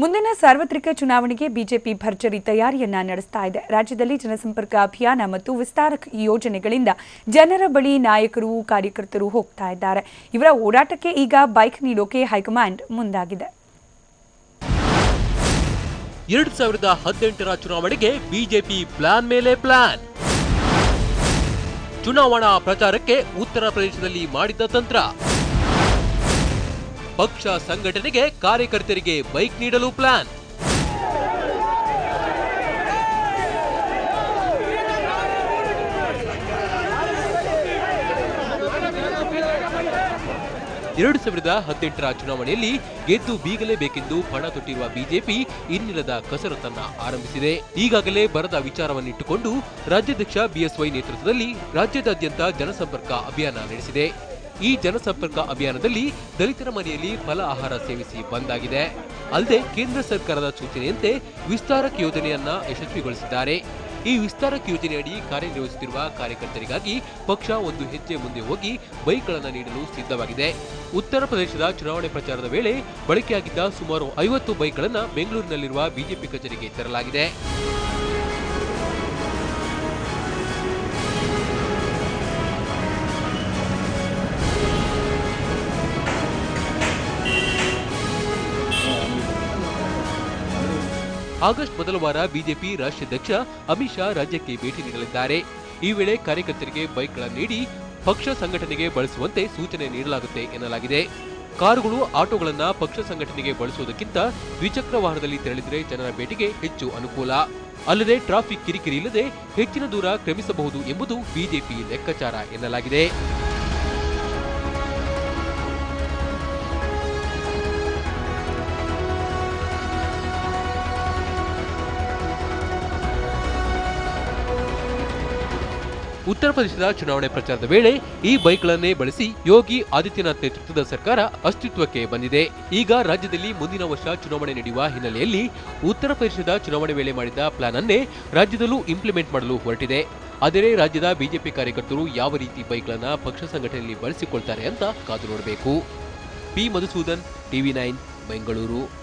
ಮುಂದಿನ ಸಾರ್ವತ್ರಿಕ ಚುನಾವಣೆಗೆ ಬಿಜೆಪಿ ಭರ್ಜರಿ ತಯಾರಿಯನ್ನ ನಡೆಸ್ತಾ ಇದೆ. ರಾಜ್ಯದಲ್ಲಿ ಜನಸಂಪರ್ಕ ಅಭಿಯಾನ ಮತ್ತು ವಿಸ್ತಾರ ಯೋಜನೆಗಳಿಂದ ಜನರ ಬಳಿ ನಾಯಕರು, ಕಾರ್ಯಕರ್ತರು ಹೋಗ್ತಾ ಇದ್ದಾರೆ. ಇವರ ಓಡಾಟಕ್ಕೆ ಈಗ ಬೈಕ್ ನೀಡೋಕೆ ಹೈಕಮಾಂಡ್ ಮುಂದಾಗಿದೆ. ಎರಡ್ ಸಾವಿರದ ಹದಿನೆಂಟರ ಚುನಾವಣೆಗೆ ಬಿಜೆಪಿ ಪ್ಲಾನ್ ಮೇಲೆ ಪ್ಲಾನ್. ಚುನಾವಣಾ ಪ್ರಚಾರಕ್ಕೆ ಉತ್ತರ ಪ್ರದೇಶದಲ್ಲಿ ಮಾಡಿದ ತಂತ್ರ. ಪಕ್ಷ ಸಂಘಟನೆಗೆ ಕಾರ್ಯಕರ್ತರಿಗೆ ಬೈಕ್ ನೀಡಲು ಪ್ಲಾನ್. ಎರಡು ಸಾವಿರದ ಹದಿನೆಂಟರ ಚುನಾವಣೆಯಲ್ಲಿ ಗೆದ್ದು ಬೀಗಲೇಬೇಕೆಂದು ಪಣ ತೊಟ್ಟಿರುವ ಬಿಜೆಪಿ ಇನ್ನಿಲ್ಲದ ಕಸರತ್ತನ್ನ ಆರಂಭಿಸಿದೆ. ಈಗಾಗಲೇ ಬರದ ವಿಚಾರವನ್ನಿಟ್ಟುಕೊಂಡು ರಾಜ್ಯಾಧ್ಯಕ್ಷ ಬಿಎಸ್ವೈ ನೇತೃತ್ವದಲ್ಲಿ ರಾಜ್ಯದಾದ್ಯಂತ ಜನಸಂಪರ್ಕ ಅಭಿಯಾನ ನಡೆಸಿದೆ. ಈ ಜನಸಂಪರ್ಕ ಅಭಿಯಾನದಲ್ಲಿ ದಲಿತರ ಮನೆಯಲ್ಲಿ ಫಲ ಆಹಾರ ಸೇವಿಸಿ ಬಂದಾಗಿದೆ. ಅಲ್ಲದೆ ಕೇಂದ್ರ ಸರ್ಕಾರದ ಸೂಚನೆಯಂತೆ ವಿಸ್ತಾರಕ್ ಯೋಜನೆಯನ್ನ ಯಶಸ್ವಿಗೊಳಿಸಿದ್ದಾರೆ. ಈ ವಿಸ್ತಾರಕ್ ಯೋಜನೆಯಡಿ ಕಾರ್ಯನಿರ್ವಹಿಸುತ್ತಿರುವ ಕಾರ್ಯಕರ್ತರಿಗಾಗಿ ಪಕ್ಷ ಒಂದು ಹೆಜ್ಜೆ ಮುಂದೆ ಹೋಗಿ ಬೈಕ್ಗಳನ್ನು ನೀಡಲು ಸಿದ್ಧವಾಗಿದೆ. ಉತ್ತರ ಪ್ರದೇಶದ ಚುನಾವಣೆ ಪ್ರಚಾರದ ವೇಳೆ ಬಳಕೆಯಾಗಿದ್ದ ಸುಮಾರು ಐವತ್ತು ಬೈಕ್ಗಳನ್ನು ಬೆಂಗಳೂರಿನಲ್ಲಿರುವ ಬಿಜೆಪಿ ಕಚೇರಿಗೆ ತರಲಾಗಿದೆ. ಆಗಸ್ಟ್ ಮೊದಲ ವಾರ ಬಿಜೆಪಿ ರಾಷ್ಟ್ರಾಧ್ಯಕ್ಷ ಅಮಿತ್ ಶಾ ರಾಜ್ಯಕ್ಕೆ ಭೇಟಿ ನೀಡಲಿದ್ದಾರೆ. ಈ ವೇಳೆ ಕಾರ್ಯಕರ್ತರಿಗೆ ಬೈಕ್ಗಳನ್ನು ನೀಡಿ ಪಕ್ಷ ಸಂಘಟನೆಗೆ ಬಳಸುವಂತೆ ಸೂಚನೆ ನೀಡಲಾಗುತ್ತೆ ಎನ್ನಲಾಗಿದೆ. ಕಾರುಗಳು, ಆಟೋಗಳನ್ನು ಪಕ್ಷ ಸಂಘಟನೆಗೆ ಬಳಸುವುದಕ್ಕಿಂತ ದ್ವಿಚಕ್ರ ವಾಹನದಲ್ಲಿ ತೆರಳಿದರೆ ಜನರ ಭೇಟಿಗೆ ಹೆಚ್ಚು ಅನುಕೂಲ. ಅಲ್ಲದೆ ಟ್ರಾಫಿಕ್ ಕಿರಿಕಿರಿ ಇಲ್ಲದೆ ಹೆಚ್ಚಿನ ದೂರ ಕ್ರಮಿಸಬಹುದು ಎಂಬುದು ಬಿಜೆಪಿ ಲೆಕ್ಕಾಚಾರ ಎನ್ನಲಾಗಿದೆ. ಉತ್ತರ ಪ್ರದೇಶದ ಚುನಾವಣೆ ಪ್ರಚಾರದ ವೇಳೆ ಈ ಬೈಕ್ಗಳನ್ನೇ ಬಳಸಿ ಯೋಗಿ ಆದಿತ್ಯನಾಥ್ ನೇತೃತ್ವದ ಸರ್ಕಾರ ಅಸ್ತಿತ್ವಕ್ಕೆ ಬಂದಿದೆ. ಈಗ ರಾಜ್ಯದಲ್ಲಿ ಮುಂದಿನ ವರ್ಷ ಚುನಾವಣೆ ನಡೆಯುವ ಹಿನ್ನೆಲೆಯಲ್ಲಿ ಉತ್ತರ ಪ್ರದೇಶದ ಚುನಾವಣೆ ವೇಳೆ ಮಾಡಿದ ಪ್ಲಾನ್ ಅನ್ನೇ ರಾಜ್ಯದಲ್ಲೂ ಇಂಪ್ಲಿಮೆಂಟ್ ಮಾಡಲು ಹೊರಟಿದೆ. ಆದರೆ ರಾಜ್ಯದ ಬಿಜೆಪಿ ಕಾರ್ಯಕರ್ತರು ಯಾವ ರೀತಿ ಬೈಕ್ಗಳನ್ನ ಪಕ್ಷ ಸಂಘಟನೆಯಲ್ಲಿ ಬಳಸಿಕೊಳ್ತಾರೆ ಅಂತ ಕಾದು ನೋಡಬೇಕು. P. Madhusudan, TV nine, Bengaluru.